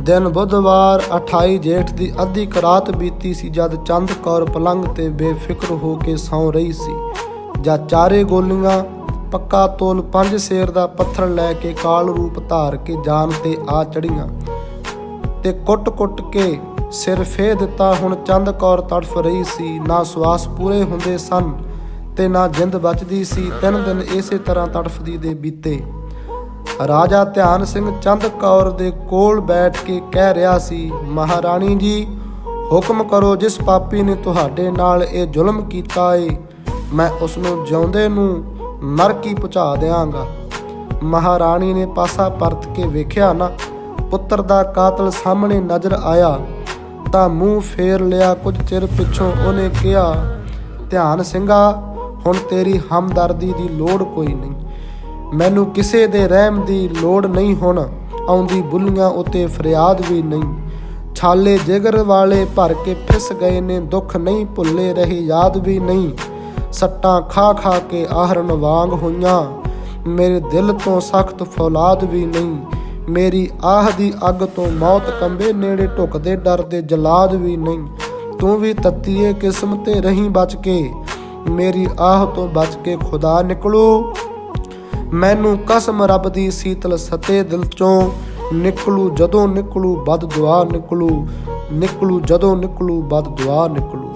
ਦਿਨ ਬੁੱਧਵਾਰ 28 ਜੇਠ ਦੀ ਅੱਧੀ ਕੁ ਰਾਤ ਬੀਤੀ ਸੀ ਜਦ ਚੰਦ ਕੌਰ ਪਲੰਗ ਤੇ ਬੇਫਿਕਰ ਹੋ ਕੇ ਸੌਂ ਰਹੀ ਸੀ। ਜਾਂ ਚਾਰੇ ਗੋਲੀਆਂ, ਪੱਕਾ ਤੋਲ ਪੰਜ ਸੇਰ ਦਾ ਪੱਥਰ ਲੈ ਕੇ ਕਾਲ ਰੂਪ ਧਾਰ ਕੇ ਜਾਨ ਤੇ ਆ ਚੜੀਆਂ ਤੇ ਕੁੱਟ-ਕੁੱਟ ਕੇ ਸਿਰ ਫੇ ਦਿੱਤਾ, ਹੁਣ ਚੰਦ ਕੌਰ ਤੜਫ ਰਹੀ ਸੀ। ਨਾ ਸਵਾਸ ਪੂਰੇ ਹੁੰਦੇ ਸਨ ਤੇ ਨਾ ਜਿੰਦ ਬਚਦੀ ਸੀ। ਤਿੰਨ ਦਿਨ ਇਸੇ ਤਰ੍ਹਾਂ ਤੜਫਦੀ ਦੇ ਬੀਤੇ। ਰਾਜਾ ਧਿਆਨ ਸਿੰਘ ਚੰਦ ਕੌਰ ਦੇ ਕੋਲ ਬੈਠ ਕੇ ਕਹਿ ਰਿਹਾ ਸੀ, ਮਹਾਰਾਣੀ ਜੀ, ਹੁਕਮ ਕਰੋ ਜਿਸ ਪਾਪੀ ਨੇ ਤੁਹਾਡੇ ਨਾਲ ਇਹ ਜ਼ੁਲਮ ਕੀਤਾ ਏ, ਮੈਂ ਉਸ ਨੂੰ ਜਿਉਂਦੇ ਨੂੰ ਨਰਕੀ ਪਹੁੰਚਾ ਦਿਆਂਗਾ। ਮਹਾਰਾਣੀ ਨੇ ਪਾਸਾ ਪਰਤ ਕੇ ਵੇਖਿਆ ਨਾ, ਪੁੱਤਰ ਦਾ ਕਾਤਲ ਸਾਹਮਣੇ ਨਜ਼ਰ ਆਇਆ, ਤਾਂ ਮੂੰਹ ਫੇਰ ਲਿਆ ਕੁਝ ਚਿਰ ਪਿੱਛੋਂ ਉਹਨੇ ਕਿਹਾ, ਧਿਆਨ ਸਿੰਘਾ, ਹੁਣ ਤੇਰੀ ਹਮਦਰਦੀ ਦੀ ਲੋੜ ਕੋਈ ਨਹੀਂ। ਮੈਨੂੰ ਕਿਸੇ ਦੇ ਰਹਿਮ ਦੀ ਲੋੜ ਨਹੀਂ ਹੁਣ, ਆਉਂਦੀ ਬੁੱਲੀਆਂ ਉਤੇ ਫਰਿਆਦ ਵੀ ਨਹੀਂ। ਛਾਲੇ ਜਿਗਰ ਵਾਲੇ ਭਰ ਕੇ ਫਿਸ ਗਏ ਨੇ, ਦੁੱਖ ਨਹੀਂ ਭੁੱਲੇ ਰਹੇ, ਯਾਦ ਵੀ ਨਹੀਂ। ਸੱਟਾਂ ਖਾ ਖਾ ਕੇ ਆਹਰਨ ਵਾਂਗ ਹੋਈਆਂ। ਮੇਰੇ ਦਿਲ ਤੋਂ ਸਖਤ ਫੌਲਾਦ ਵੀ ਨਹੀਂ। ਮੇਰੀ ਆਹ ਦੀ ਅੱਗ ਤੋਂ ਮੌਤ ਕੰਬੇ ਨੇੜੇ ਢੁਕਦੇ, ਡਰਦੇ ਜਲਾਦ ਵੀ ਨਹੀਂ। ਤੂੰ ਵੀ ਤੱਤੀਏ ਕਿਸਮ ਤੇ ਰਹੀਂ ਬਚ ਕੇ। ਮੇਰੀ ਆਹ ਤੋਂ ਬਚ ਕੇ ਖੁਦਾ ਨਿਕਲੋ। ਮੈਨੂੰ ਕਸਮ ਰੱਬ ਦੀ ਸੀਤਲ ਸਤੇ ਦਿਲ ਚੋਂ। ਨਿਕਲੂ ਜਦੋਂ ਨਿਕਲੂ, ਬਦ ਦੁਆ ਨਿਕਲੂ। ਨਿਕਲੂ ਜਦੋਂ ਨਿਕਲੂ, ਬਦ ਦੁਆ ਨਿਕਲੂ।